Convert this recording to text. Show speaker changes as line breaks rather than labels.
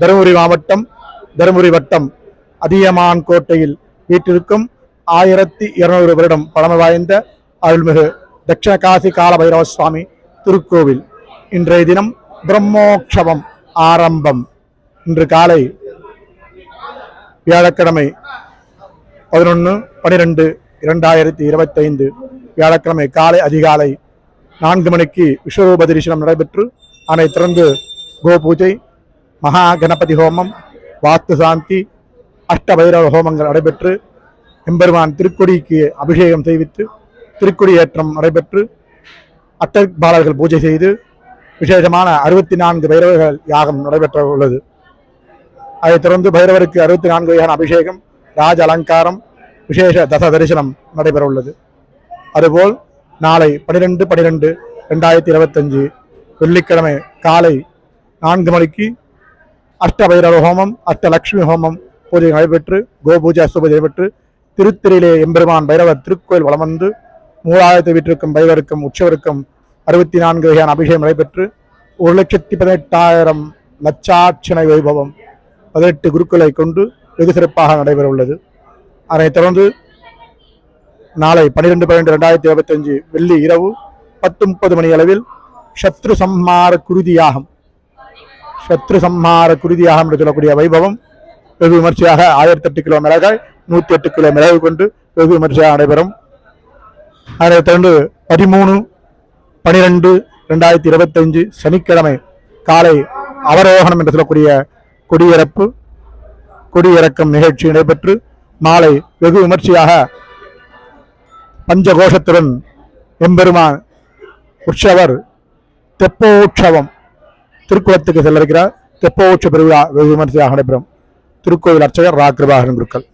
தருமபுரி மாவட்டம் தருமபுரி வட்டம் அதியமான் கோட்டையில் வீட்டிற்கும் ஆயிரத்தி இருநூறு வருடம் பழமை வாய்ந்த அருள்மிகு தட்சிண காசி காலபைரவ சுவாமி திருக்கோவில். இன்றைய தினம் பிரம்மோற்சவம் ஆரம்பம். இன்று காலை வியாழக்கிழமை பதினொன்று பனிரெண்டு இரண்டாயிரத்தி இருபத்தைந்து. வியாழக்கிழமை காலை அதிகாலை நான்கு மணிக்கு விஸ்வரூப தரிசனம் நடைபெற்று அணை திறந்து கோபூஜை மகா கணபதி ஹோமம் வாத்து சாந்தி அஷ்டபைரவ ஹோமங்கள் நடைபெற்று எம்பெருமான் திருக்கொடிக்கு அபிஷேகம் செய்வித்து திருக்கொடி ஏற்றம் நடைபெற்று அட்டபாலர்கள் பூஜை செய்து விசேஷமான அறுபத்தி நான்கு பைரவர்கள் யாகம் நடைபெற்ற உள்ளது அதைத் தொடர்ந்து பைரவருக்கு அறுபத்தி நான்கு வகையான அபிஷேகம் ராஜ அலங்காரம் விசேஷ தச தரிசனம் நடைபெற உள்ளது அதுபோல் நாளை பனிரெண்டு பனிரெண்டு ரெண்டாயிரத்தி இருபத்தஞ்சு வெள்ளிக்கிழமை காலை நான்கு மணிக்கு அஷ்டபைரவ ஹோமம் அஷ்டலக்ஷ்மி ஹோமம் பூஜை நடைபெற்று கோபூஜை அசுபூஜை நடைபெற்று திருத்திரையிலே எம்பெருமான் பைரவர் திருக்கோயில் வளம் வந்து மூலாயிரத்து வீட்டிற்கும் பைரவருக்கும் உற்சவருக்கும் அறுபத்தி நான்கு வகையான அபிஷேகம் நடைபெற்று ஒரு லட்சத்தி பதினெட்டாயிரம் லட்சாட்சணை வைபவம் பதினெட்டு குருக்களை கொண்டு வெகு சிறப்பாக நடைபெற உள்ளது. அதனைத் தொடர்ந்து நாளை பன்னிரெண்டு பன்னெண்டு ரெண்டாயிரத்தி இருபத்தஞ்சு வெள்ளி இரவு பத்து முப்பது மணி அளவில் சத்ரு சம்ஹார குருதியாகம் சத்ரு சம்ஹார குருதியாக என்று சொல்லக்கூடிய வைபவம் வெகு விமர்சையாக ஆயிரத்தி எட்டு கிலோ மிளகாய் நூத்தி எட்டு கிலோ மிளகு கொண்டு வெகு விமர்சையாக நடைபெறும். அதனைத் தொடர்ந்து பதிமூணு பனிரெண்டு ரெண்டாயிரத்தி இருபத்தஞ்சு சனிக்கிழமை காலை அவரோகணம் என்று சொல்லக்கூடிய கொடியிறப்பு கொடியிறக்கம் நிகழ்ச்சி நடைபெற்று மாலை வெகு விமர்சையாக பஞ்சகோஷத்துடன் எம்பெருமான் உற்சவர் தெப்போற்சவம் திருக்குளத்துக்கு செல்ல இருக்கிறார் தெப்போற்சவ பெருவிழா வெகு விமர்சையாக நடைபெறும். திருக்கோவில் அர்ச்சகர் ரா கிருபாகரன் குருக்கள்.